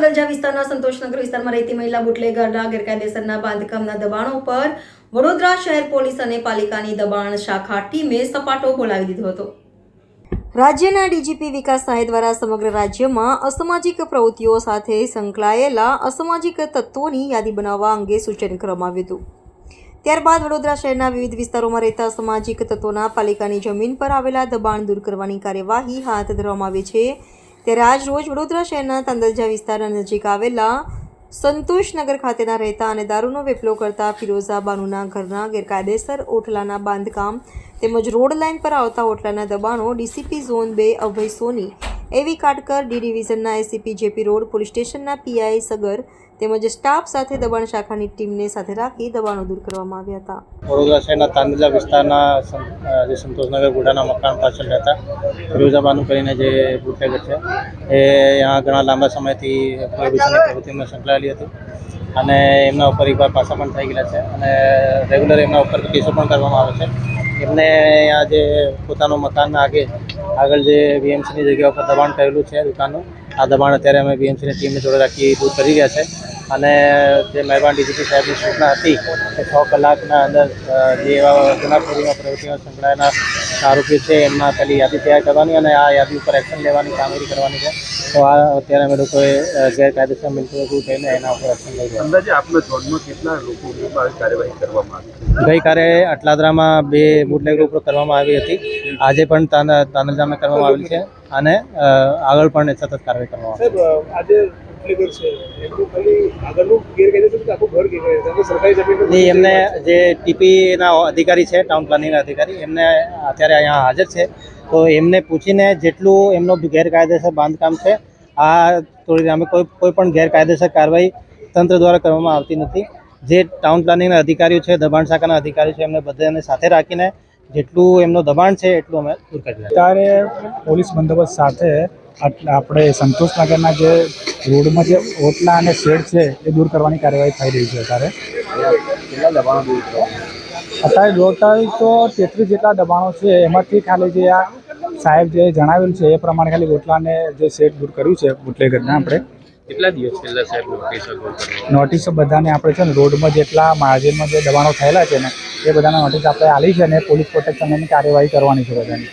વિસ્તારના સંતોષનગર વિસ્તારમાં રહેતી મહિલા બુટલેગરના ગેરકાયદેસરના બાંધકામના દબાણો પર વડોદરા શહેર પોલીસ અને પાલિકાની દબાણ શાખા ટીમે સપાટો બોલાવી દીધો હતો. રાજ્યના ડીજીપી વિકાસ સહાય દ્વારા સમગ્ર રાજ્યમાં અસામાજિક પ્રવૃત્તિઓ સાથે સંકળાયેલા અસામાજિક તત્વોની યાદી બનાવવા અંગે સૂચન કરવામાં આવ્યું હતું. ત્યારબાદ વડોદરા શહેરના વિવિધ વિસ્તારોમાં રહેતા સામાજિક તત્વોના પાલિકાની જમીન પર આવેલા દબાણ દૂર કરવાની કાર્યવાહી હાથ ધરવામાં આવી છે. ત્યારે આજ રોજ વડોદરા શહેરના તાંદલજા વિસ્તારના નજીક આવેલા સંતોષનગર ખાતેના રહેતા અને દારૂનો વેપલો કરતા ફિરોઝા બાનુના ઘરના ગેરકાયદેસર ઓટલાના બાંધકામ તેમજ રોડ લાઇન પર આવતા ઓટલાના દબાણો ડીસીપી ઝોન બે અભય સોની એવી Katkar D ડિવિઝનના ACP J P road police સ્ટેશનના પીઆઈ સગર તેમજ સ્ટાફ સાથે દબાણ શાખાની ટીમને સાથે રાખી દબાણો દૂર કરવામાં આવ્યા હતા. વડોદરા શહેરના તાંદલા વિસ્તારના જે સંતોષનગર ગુડાના મકાન પાછળ રહેતા ફિરોઝાબાનું કરીને જે બુટલેગર છે, એ અહીંયા ઘણા લાંબા સમયથી પ્રોહિબિશનની પ્રવૃત્તિમાં સંકળાયેલી હતી અને એમના ઉપર એકવાર પાછા પણ થઈ ગયેલા છે અને રેગ્યુલર એમના ઉપર કેસો પણ કરવામાં આવે છે. એમને અહીંયા જે પોતાનું મકાન આગે આગળ જે બીએમસીની જગ્યા ઉપર દબાણ કરેલું છે દુકાનનું, આ દબાણ અત્યારે અમે બીએમસીની ટીમને જોડે રાખી દૂર કરી રહ્યા છે. અને જે મહેરબાન ડીજીપી સાહેબની સૂચના હતી કે છ કલાકના અંદર જે એવા ગુનાખોરીમાં પ્રવૃત્તિઓ સંકળાયેલા આરોપીઓ છે એમના પહેલી યાદી તૈયાર કરવાની અને આ યાદી ઉપર એક્શન લેવાની કામગીરી કરવાની છે. તો આ અત્યારે અમે લોકોએ ગેરકાયદેસર મિલકતો થઈને એના ઉપર એક્શન લઈ રહ્યા અંદાજે આપના ઝોનમાં કેટલા લોકો કાર્યવાહી કરવામાં આવી ગઈકાલે અટલાદરામાં બે બુટલેગ ઉપર કરવામાં આવી હતી. આજે પણ તાના તાનજામાં કરવામાં આવેલી છે અને આગળ પણ સતત કાર્યવાહી કરવામાં આવી સાહેબ આજે એમનું ખાલી આગળનું ગેરકાયદેસર છે કે આખું ઘર ગેરકાયદેસર છે? સરકારી જમીન નહીં એમને જે ટીપીના અધિકારી છે ટાઉન પ્લાનિંગના અધિકારી એમને અત્યારે અહીંયા હાજર છે. તો એમને પૂછીને જેટલું એમનો ગેરકાયદેસર બાંધકામ છે આ થોડી અમે કોઈ કોઈ પણ ગેરકાયદેસર કાર્યવાહી તંત્ર દ્વારા કરવામાં આવતી નથી. જે ટાઉન પ્લાનિંગના અધિકારીઓ છે દબાણ શાખાના અધિકારીઓ છે એમને બધાને સાથે રાખીને જેટલું એમનું દબાણ છે એટલું અમે દૂર કરી અત્યારે પોલીસ બંદોબસ્ત સાથે આપણે સંતોષનગરના જે રોડમાં જે ઓટલા અને શેડ છે એ દૂર કરવાની કાર્યવાહી થઈ રહી છે અત્યારે. અત્યારે ટોટલ તો તેત્રીસ જેટલા દબાણો છે એમાંથી ખાલી જે આ સાહેબ જે જણાવેલું છે એ પ્રમાણે ખાલી ઓટલાને જે શેડ દૂર કર્યું છે બુટલેગરના આપણે. કેટલા દિવસ પહેલા સાહેબ નોટિસ નોટિસો બધાને આપણે છે ને રોડમાં જેટલા માર્જિનમાં જે દબાણો થયેલા છે ને એ બધાના નોટિસ આપણે આલી છે ને પોલીસ પ્રોટેક્શનની કાર્યવાહી કરવાની છે બધાની.